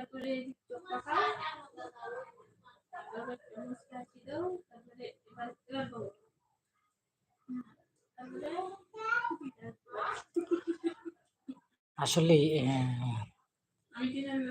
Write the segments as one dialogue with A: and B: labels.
A: তারপরে দাও তারপরে এবার এবার বলো।
B: আসলে
A: যেভাবে আছি আমি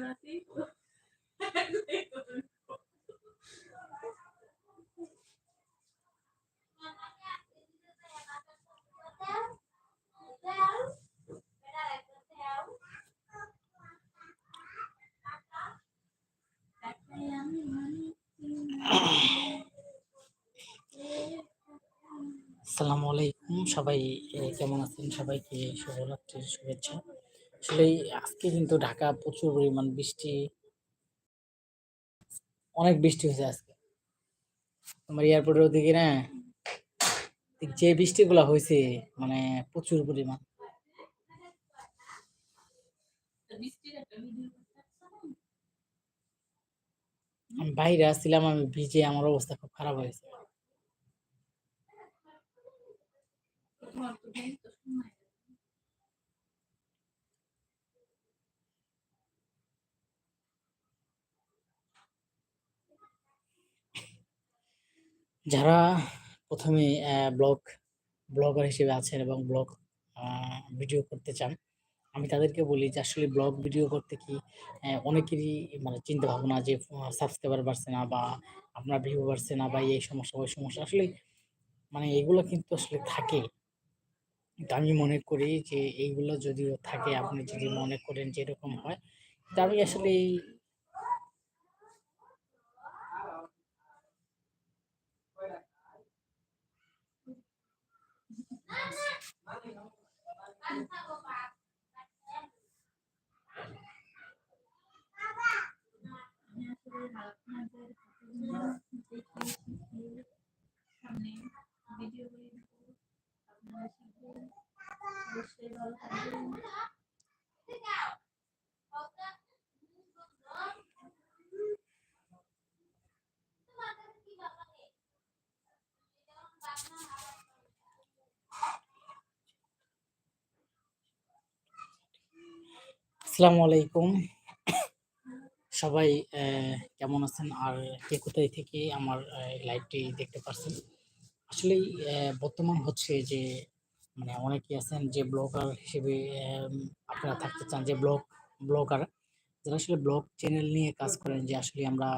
B: আসসালামু আলাইকুম। সবাই কেমন আছেন? সবাইকে শুভরাত্রির শুভেচ্ছা। আসলে আজকে কিন্তু ঢাকা প্রচুর পরিমাণ বৃষ্টি। অনেক বৃষ্টি হয়েছে আজকে। আমার এয়ারপোর্টের ওদিকে না যে বৃষ্টিগুলো হয়েছে মানে প্রচুর পরিমাণ। বাইরে আসছিলাম আমি ভিজে, আমার অবস্থা খুব খারাপ হয়েছে
A: তোমার তো জানি তো সময়
B: যারা প্রথমে ব্লগ ব্লগার হিসেবে আছেন এবং ব্লগ ভিডিও করতে চান, আমি তাদেরকে বলি যে আসলে ব্লগ ভিডিও করতে কি অনেকেরই মানে চিন্তা ভাবনা যে সাবস্ক্রাইবার বাড়ছে না বা আপনার ভিউ বাড়ছে না বা এই সমস্যা, ওই সমস্যা, আসলে মানে এগুলো কিন্তু আসলে থাকে। কিন্তু আমি মনে করি যে এইগুলো যদিও থাকে, আপনি যদি মনে করেন যে এরকম হয়, তা আমি আসলে এই
A: আসলে আপনাদের দেখে শিখে সামনে ভিডিও করে দেবো আপনারা শিখবেন অবশ্যই ভালো থাকবেন
B: আসসালামু আলাইকুম। সবাই কেমন আছেন? আর কে কোথায় থেকে আমার লাইভটি দেখতে পারছেন? আসলেই আহ, বর্তমান হচ্ছে যে মানে অনেকেই আছেন যে ব্লগার হিসেবে আপনারা থাকতে চান যে ব্লগ ব্লগার যারা আসলে ব্লগ চ্যানেল নিয়ে কাজ করেন যে আসলে আমরা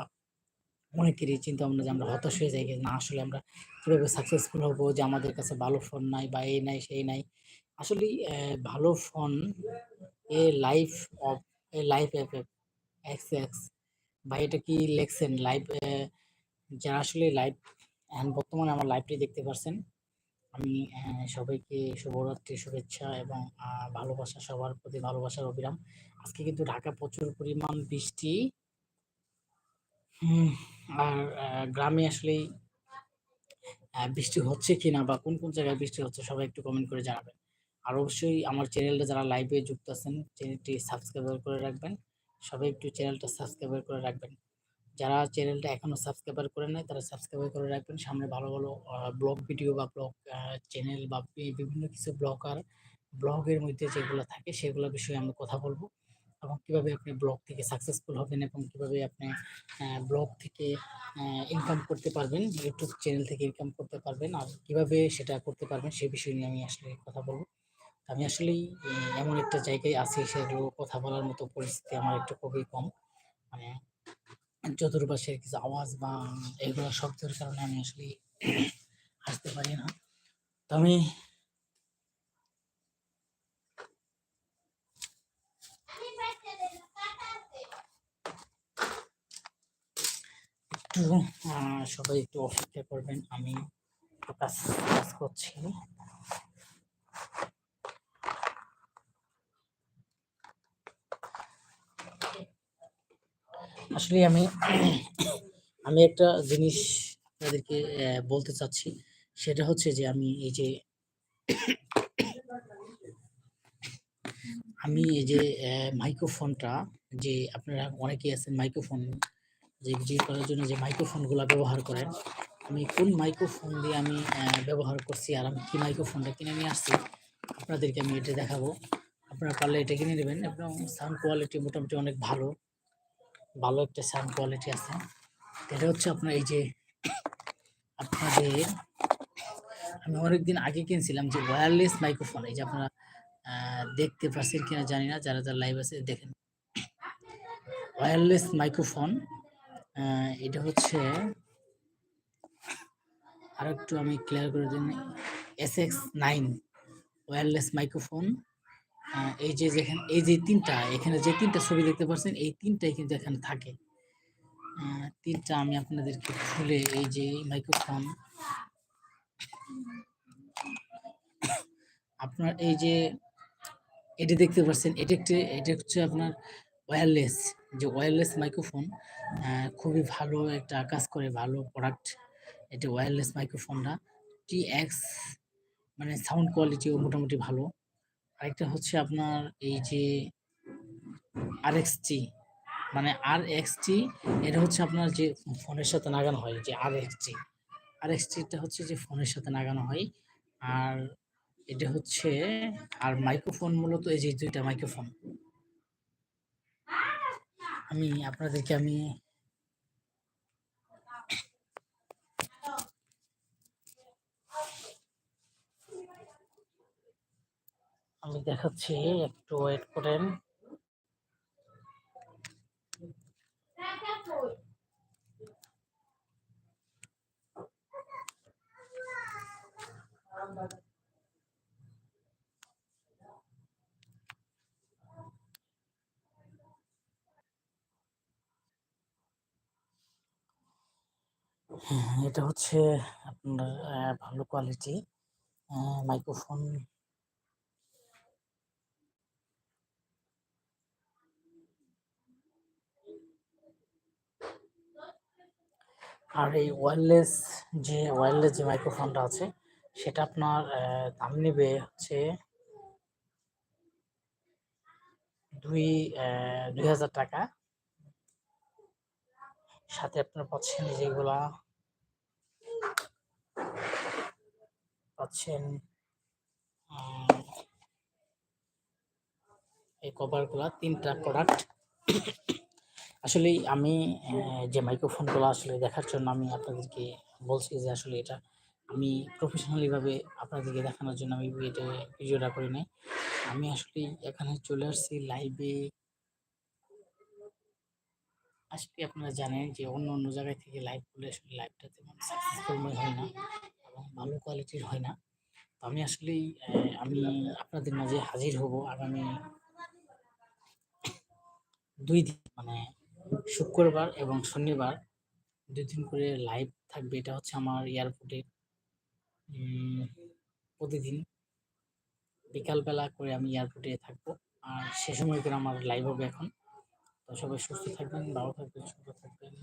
B: অনেকেরই চিন্তা ভাবনা যে আমরা হতাশ হয়ে যাই না আসলে আমরা কীভাবে সাকসেসফুল হব যে আমাদের কাছে ভালো ফোন নাই বা এই নাই সেই নাই। আসলে ভালো phone a life of a life app X X ভাই, এটা কি লেখছেন? লাইভ যারা আসলে লাইভ বর্তমানে আমার লাইভটি দেখতে পারছেন, আমি সবাইকে শুভরাত্রি, শুভেচ্ছা এবং ভালোবাসা, সবার প্রতি ভালোবাসার অবিরাম। আজকে কিন্তু ঢাকা প্রচুর পরিমাণ বৃষ্টি। আর গ্রামে আসলে বৃষ্টি হচ্ছে কিনা বা কোন কোন জায়গায় বৃষ্টি হচ্ছে সবাই একটু কমেন্ট করে জানাবেন। আর অবশ্যই আমার চ্যানেলটা যারা লাইভে যুক্ত আছেন, চ্যানেলটি সাবস্ক্রাইব করে রাখবেন। সবাই একটু চ্যানেলটা সাবস্ক্রাইব করে রাখবেন। যারা চ্যানেলটা এখনও সাবস্ক্রাইবার করে নেয় তারা সাবস্ক্রাইব করে রাখবেন। সামনে ভালো ভালো ব্লগ ভিডিও বা ব্লগ চ্যানেল বা বিভিন্ন কিছু ব্লগার, ব্লগের মধ্যে যেগুলো থাকে, সেগুলো বিষয়ে আমরা কথা বলব। এবং কীভাবে আপনি ব্লগ থেকে সাকসেসফুল হবেন এবং কীভাবে আপনি ব্লগ থেকে ইনকাম করতে পারবেন ইউটিউব চ্যানেল থেকে ইনকাম করতে পারবেন, আর কীভাবে সেটা করতে পারবেন সেই বিষয় নিয়ে আমি আসলে কথা বলব। আমি আসলেই এমন একটা জায়গায় আছি সেগুলো কথা বলার মতো পরিস্থিতি আমার একটু খুবই কম। মানে চতুর্পাশের কিছু আওয়াজ বা এগুলো শব্দের কারণে আমি আসলে হাসতে পারি না। তো আমি একটু সবাই একটু অপেক্ষা করবেন, আমি কাজ কাজ করছি। আসলে আমি আমি একটা জিনিস আপনাদেরকে বলতে চাচ্ছি। সেটা হচ্ছে যে আমি এই যে, আমি এই যে মাইক্রোফোনটা যে আপনারা অনেকেই আছেন মাইক্রোফোন, যে ভিডিও করার জন্য যে মাইক্রোফোনগুলো ব্যবহার করেন, আমি কোন মাইক্রোফোন দিয়ে আমি ব্যবহার করছি আর আমি কি মাইক্রোফোনটা কিনে নিয়ে আসছি, আপনাদেরকে আমি এটা দেখাবো। আপনারা পারলে এটা কিনে নেবেন এবং সাউন্ড কোয়ালিটি মোটামুটি অনেক ভালো। ভালো একটা সাউন্ড কোয়ালিটি আছে। এটা হচ্ছে আপনার এই যে আপনাদের, আমি অনেকদিন আগে কিনছিলাম যে ওয়্যারলেস মাইক্রোফোন এই যে আপনারা দেখতে পাচ্ছেন কিনা জানি না, যারা যারা লাইভ আছে দেখেন। ওয়্যারলেস মাইক্রোফোন এটা হচ্ছে আর একটু আমি ক্লিয়ার করে দিন S X nine wireless microphone এই যে যেখানে, এই যে তিনটা, এখানে যে তিনটা ছবি দেখতে পাচ্ছেন এই তিনটাই কিন্তু এখানে থাকে। তিনটা আমি আপনাদেরকে খুলে এই যে মাইক্রোফোন আপনার এই যে এটি দেখতে পাচ্ছেন এটা একটি, এটা হচ্ছে আপনার ওয়্যারলেস যে ওয়্যারলেস মাইক্রোফোন খুবই ভালো একটা কাজ করে, ভালো প্রোডাক্ট এটা ওয়্যারলেস মাইক্রোফোনটা টি। এক্স মানে সাউন্ড কোয়ালিটিও মোটামুটি ভালো। আরেকটা হচ্ছে আপনার এই যে আর টি মানে আর টি এটা হচ্ছে আপনার যে ফোনের সাথে লাগানো হয়, যে আর এক্স টি আর টিটা হচ্ছে যে ফোনের সাথে লাগানো হয়, আর এটা হচ্ছে, আর মাইক্রোফোন মূলত এই যে দুইটা মাইক্রোফোন। আমি আপনাদেরকে আমি দেখাচ্ছি একটু ওয়েট করেন। হ্যাঁ, এটা হচ্ছে আপনার ভালো কোয়ালিটি মাইক্রোফোন আর এই ওয়্যারলেস যে ওয়্যারলেস যে মাইক্রোফোনটা আছে, সেটা আপনার দাম নেবে হচ্ছে দুই দুই হাজার টাকা। সাথে আপনার পাচ্ছেন যেগুলা, পাচ্ছেন এই কভারগুলা তিনটা প্রোডাক্ট আসলে আমি যে মাইক্রোফোনগুলো আসলে দেখার জন্য আমি আপনাদেরকে বলছি যে আসলে এটা আমি প্রফেশনালি ভাবে আপনাদেরকে দেখানোর জন্য আমি এটা ভিডিওটা করি নাই। আমি আসলে এখানে চলে আসছি লাইভে আসলে আপনারা জানেন যে অন্য অন্য জায়গায় থেকে লাইভ করলে আসলে লাইভটা তেমন সাকসেসফুল হয় না এবং ভালো কোয়ালিটির হয় না। তো আমি আসলেই আমি আপনাদের মাঝে হাজির হব আগামী দুই দিন মানে শুক্রবার এবং শনিবার দুই দিন করে লাইভ থাকবে। এটা হচ্ছে আমার এয়ারপোর্টে প্রতিদিন। বিকালবেলা করে আমি এয়ারপোর্টে থাকব। আর সে সময় করে আমার লাইভ হবে এখন। তো সবাই সুস্থ থাকবেন, ভালো থাকবেন সুস্থ থাকবেন।